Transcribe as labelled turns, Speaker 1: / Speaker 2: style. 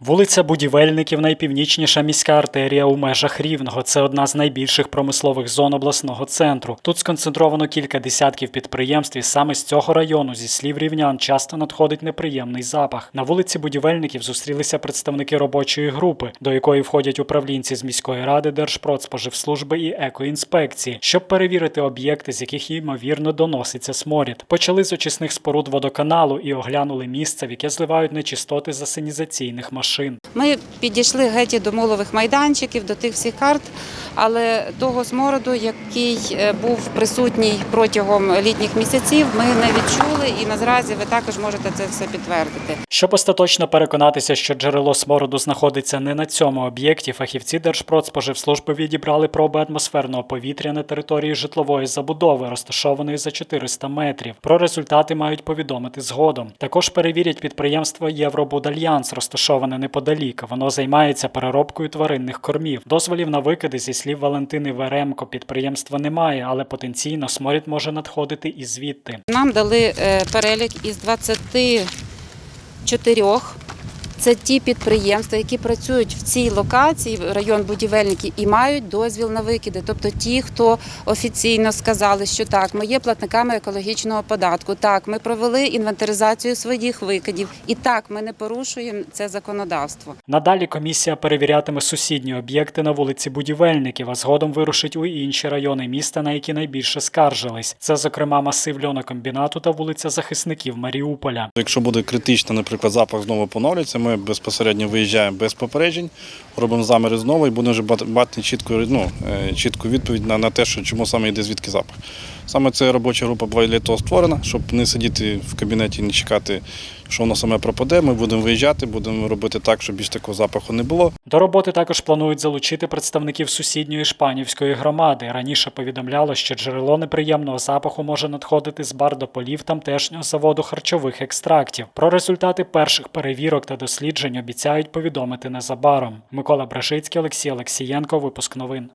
Speaker 1: Вулиця Будівельників найпівнічніша міська артерія у межах Рівного. Це одна з найбільших промислових зон обласного центру. Тут сконцентровано кілька десятків підприємств, і саме з цього району, зі слів рівнян, часто надходить неприємний запах. На вулиці Будівельників зустрілися представники робочої групи, до якої входять управлінці з міської ради, Держпродспоживслужби і екоінспекції, щоб перевірити об'єкти, з яких ймовірно доноситься сморід. Почали з очисних споруд водоканалу і оглянули місце, в яке зливають нечистоти з асенізаційних машин.
Speaker 2: Ми підійшли геть до молових майданчиків, до тих всіх карт, але того смороду, який е, був присутній протягом літніх місяців, ми не відчули і наразі ви також можете це все підтвердити.
Speaker 1: Щоб остаточно переконатися, що джерело смороду знаходиться не на цьому об'єкті, фахівці Держпродспоживслужби відібрали проби атмосферного повітря на території житлової забудови, розташованої за 400 метрів. Про результати мають повідомити згодом. Також перевірять підприємство Євробудальянс, розташоване неподалік. Воно займається переробкою тваринних кормів. Дозволів на викиди зі слів Валентини Веремко підприємства немає, але потенційно сморід може надходити і звідти.
Speaker 2: Нам дали е, перелік із 24 це ті підприємства, які працюють в цій локації, район будівельники, і мають дозвіл на викиди. Тобто ті, хто офіційно сказали, що так, ми є платниками екологічного податку, так, ми провели інвентаризацію своїх викидів, і так, ми не порушуємо це законодавство.
Speaker 1: Надалі комісія перевірятиме сусідні об'єкти на вулиці Будівельників, а згодом вирушить у інші райони міста, на які найбільше скаржились. Це, зокрема, масив льонокомбінату та вулиця захисників Маріуполя.
Speaker 3: Якщо буде критично, наприклад, запах знову поновлюється, ми безпосередньо виїжджаємо без попереджень, робимо заміри знову і будемо вже бати- чітку, ну, е, чітку відповідь на, на те, що чому саме йде звідки запах. Саме ця робоча група була для того створена, щоб не сидіти в кабінеті і не чекати, що воно саме пропаде. Ми будемо виїжджати, будемо робити так, щоб більш такого запаху не було.
Speaker 1: До роботи також планують залучити представників сусідньої Шпанівської громади. Раніше повідомляло, що джерело неприємного запаху може надходити з бар до полів тамтешнього заводу харчових екстрактів. Про результати перших перевірок та досліджень обіцяють повідомити незабаром. Микола Брашицький, Олексій Олексієнко, випуск новин.